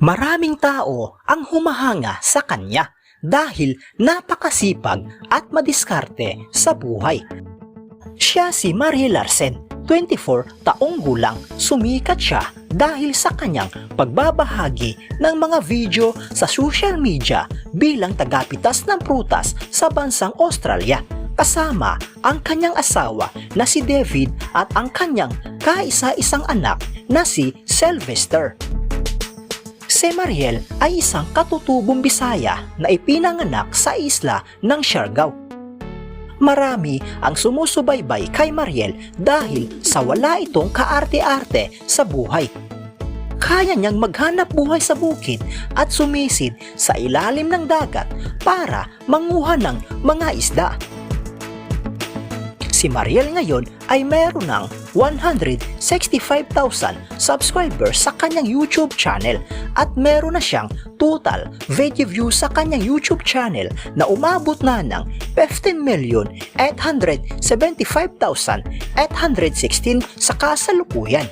Maraming tao ang humahanga sa kanya dahil napakasipag at madiskarte sa buhay. Siya si Marie Larsen, 24 taong gulang. Sumikat siya dahil sa kanyang pagbabahagi ng mga video sa social media bilang tagapitas ng prutas sa bansang Australia kasama ang kanyang asawa na si David at ang kanyang kaisa-isang anak na si Sylvester. Si Mariel ay isang katutubong Bisaya na ipinanganak sa isla ng Siargao. Marami ang sumusubaybay kay Mariel dahil sa wala itong kaarte-arte sa buhay. Kaya niyang maghanap buhay sa bukid at sumisid sa ilalim ng dagat para manguha ng mga isda. Si Mariel ngayon ay meron ng 165,000 subscribers sa kanyang YouTube channel at meron na siyang total video views sa kanyang YouTube channel na umabot na ng 15,875,816 sa kasalukuyan.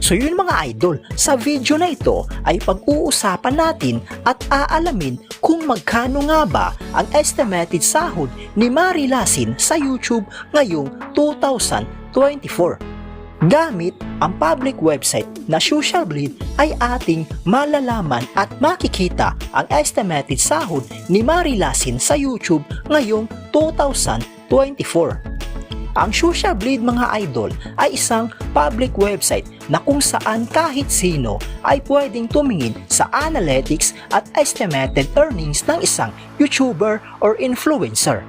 So yun mga idol, sa video na ito ay pag-uusapan natin at aalamin kung magkano nga ba ang estimated sahod ni Mari Lasin sa YouTube ngayong 2024. Gamit ang public website na Social Bleed ay ating malalaman at makikita ang estimated sahod ni Mari Lasin sa YouTube ngayong 2024. Ang Social Bleed mga idol ay isang public website na kung saan kahit sino ay pwedeng tumingin sa analytics at estimated earnings ng isang YouTuber or influencer.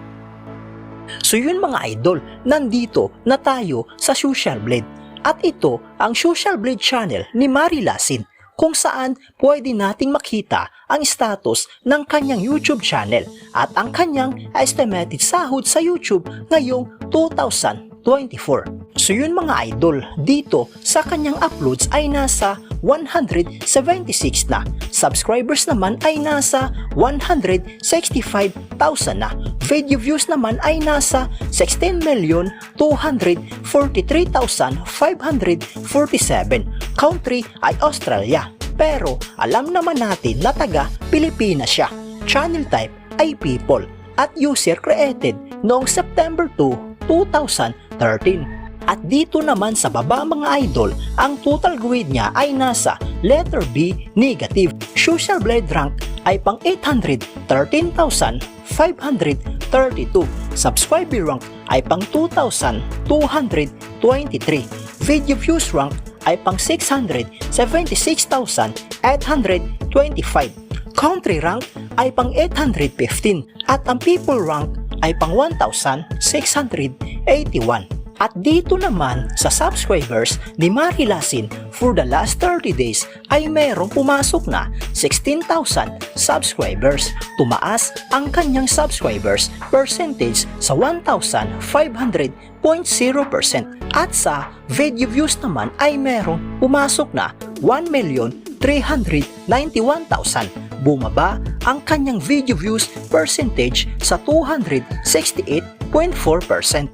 So yun mga idol, nandito na tayo sa Social Blade at ito ang Social Blade channel ni Mari Lasin kung saan pwede nating makita ang status ng kanyang YouTube channel at ang kanyang estimated sahod sa YouTube ngayong 2024. So yun mga idol, dito sa kanyang uploads ay nasa 176 na. Subscribers naman ay nasa 165,000 na. Video views naman ay nasa 16,243,547. Country ay Australia. Pero alam naman natin na taga Pilipinas siya. Channel type ay people at user created noong September 2, 2013. At dito naman sa baba mga idol, ang total grade niya ay nasa letter B negative. Social Blade rank ay pang 813,532. Subscriber rank ay pang 2,223. Video views rank ay pang 676,825. Country rank ay pang 815 at ang people rank ay pang 1,681. At dito naman sa subscribers ni Mari Lasin for the last 30 days ay merong pumasok na 16,000 subscribers. Tumaas ang kanyang subscribers percentage sa 1,500.0% at sa video views naman ay merong pumasok na 1,391,000. Bumaba ang kanyang video views percentage sa 268.4%.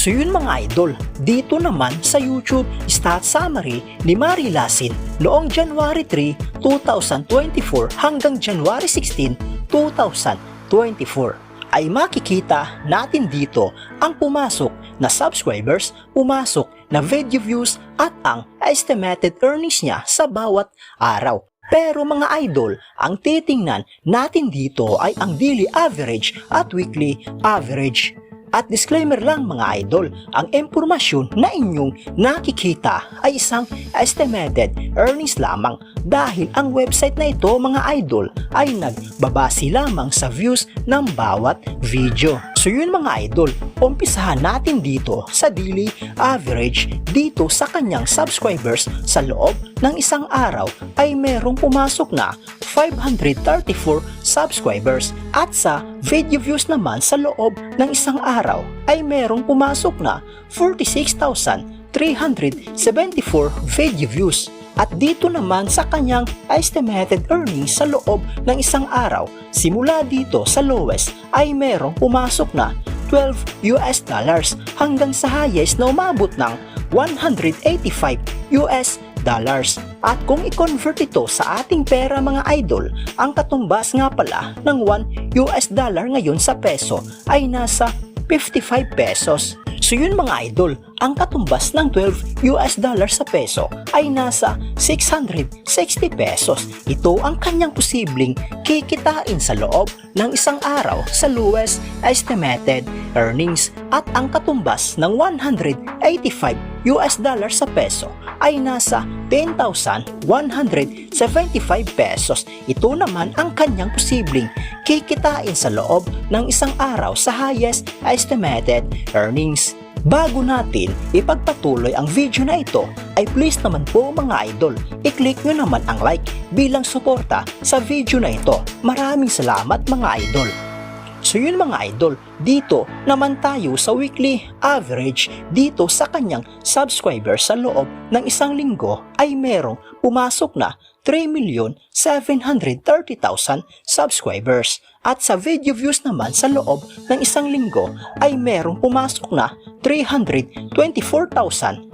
So yun mga idol, dito naman sa YouTube stat summary ni Mari Lasin noong January 3, 2024 hanggang January 16, 2024 ay makikita natin dito ang pumasok na subscribers, pumasok na video views at ang estimated earnings niya sa bawat araw. Pero mga idol, ang titingnan natin dito ay ang daily average at weekly average. At disclaimer lang mga idol, ang impormasyon na inyong nakikita ay isang estimated earnings lamang dahil ang website na ito mga idol ay nagbabase lamang sa views ng bawat video. So yun mga idol, umpisahan natin dito sa daily average dito sa kanyang subscribers sa loob ng isang araw ay merong pumasok na 534 subscribers at sa video views naman sa loob ng isang araw ay merong pumasok na 46,374 video views. At dito naman sa kanyang estimated earnings sa loob ng isang araw, simula dito sa lowest ay merong pumasok na 12 US dollars hanggang sa highest na umabot ng 185 US dollars. At kung i-convert ito sa ating pera mga idol, ang katumbas nga pala ng 1 US dollar ngayon sa peso ay nasa 55 pesos. So yun mga idol, ang katumbas ng 12 US dollar sa peso ay nasa 660 pesos. Ito ang kanyang posibleng kikitain sa loob ng isang araw sa lowest estimated earnings at ang katumbas ng 185 US dollar sa peso ay nasa 10,175 pesos. Ito naman ang kanyang posibleng kikitain sa loob ng isang araw sa highest estimated earnings. Bago natin ipagpatuloy ang video na ito, ay please naman po mga idol, i-click nyo naman ang like bilang suporta sa video na ito. Maraming salamat mga idol. So yun mga idol, dito naman tayo sa weekly average dito sa kanyang subscriber sa loob ng isang linggo ay merong pumasok na 3,730,000 subscribers. At sa video views naman sa loob ng isang linggo ay merong pumasok na 324,618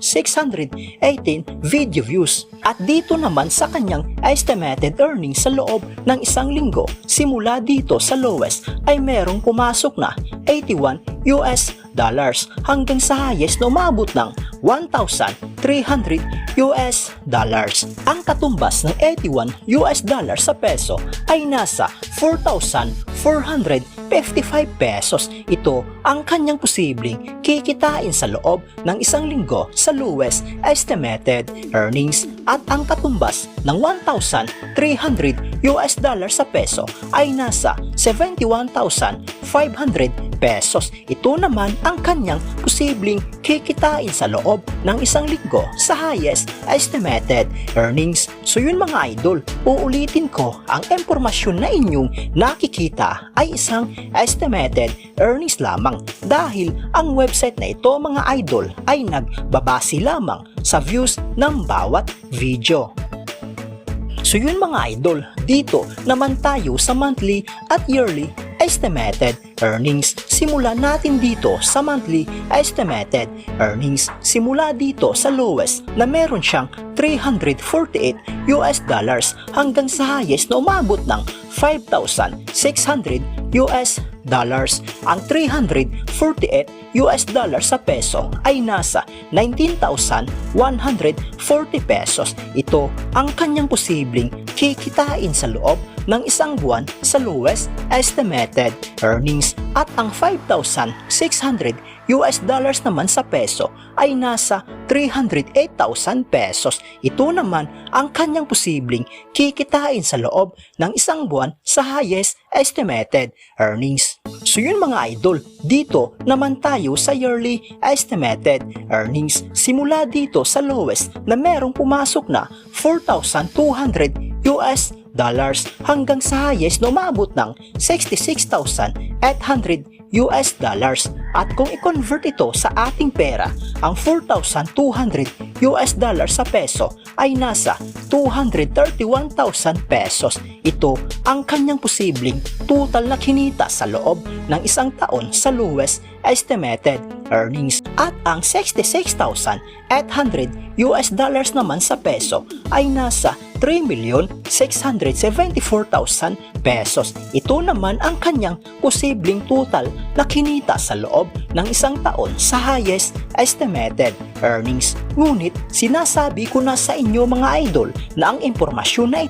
video views. At dito naman sa kanyang estimated earnings sa loob ng isang linggo, simula dito sa lowest ay merong pumasok na 81 US dollars hanggang sa highest na umabot ng 1,300 US dollars. Ang katumbas ng 81 US dollars sa peso ay nasa 4,455 pesos. Ito ang kanyang posibleng kikitain sa loob ng isang linggo sa lowest estimated earnings at ang katumbas ng 1,300 US dollars sa peso ay nasa 71,500 pesos. Ito naman ang kanyang posibleng kikitain sa loob ng isang linggo sa highest estimated earnings. So yun mga idol, uulitin ko ang impormasyon na inyong nakikita ay isang estimated earnings lamang dahil ang website na ito mga idol ay nagbabase lamang sa views ng bawat video. So yun mga idol, dito naman tayo sa monthly at yearly estimated earnings. Simula natin dito sa monthly estimated earnings. Simula dito sa lowest na meron siyang 348 US dollars hanggang sa highest na umabot ng 5,600 US dollars. Ang 348 US dollars sa peso ay nasa 19,140 pesos. Ito ang kanyang posibleng kikitain sa loob ng isang buwan sa lowest estimated earnings at ang 5,600 US dollars naman sa peso ay nasa 308,000 pesos. Ito naman ang kanyang posibleng kikitain sa loob ng isang buwan sa highest estimated earnings. So yun mga idol, dito naman tayo sa yearly estimated earnings. Simula dito sa lowest na merong pumasok na 4,200 US dollars hanggang sa highest na umabot ng 66,800 US dollars at kung i-convert ito sa ating pera, ang 4,200 US dollars sa peso ay nasa 231,000 pesos. Ito ang kanyang posibleng total na kinita sa loob ng isang taon sa lowest estimated earnings at ang 66,800 US dollars naman sa peso ay nasa 3,674,000 pesos. Ito naman ang kanyang posibleng total na kinita sa loob ng isang taon sa highest estimated earnings. Ngunit sinasabi ko na sa inyo mga idol na ang impormasyon na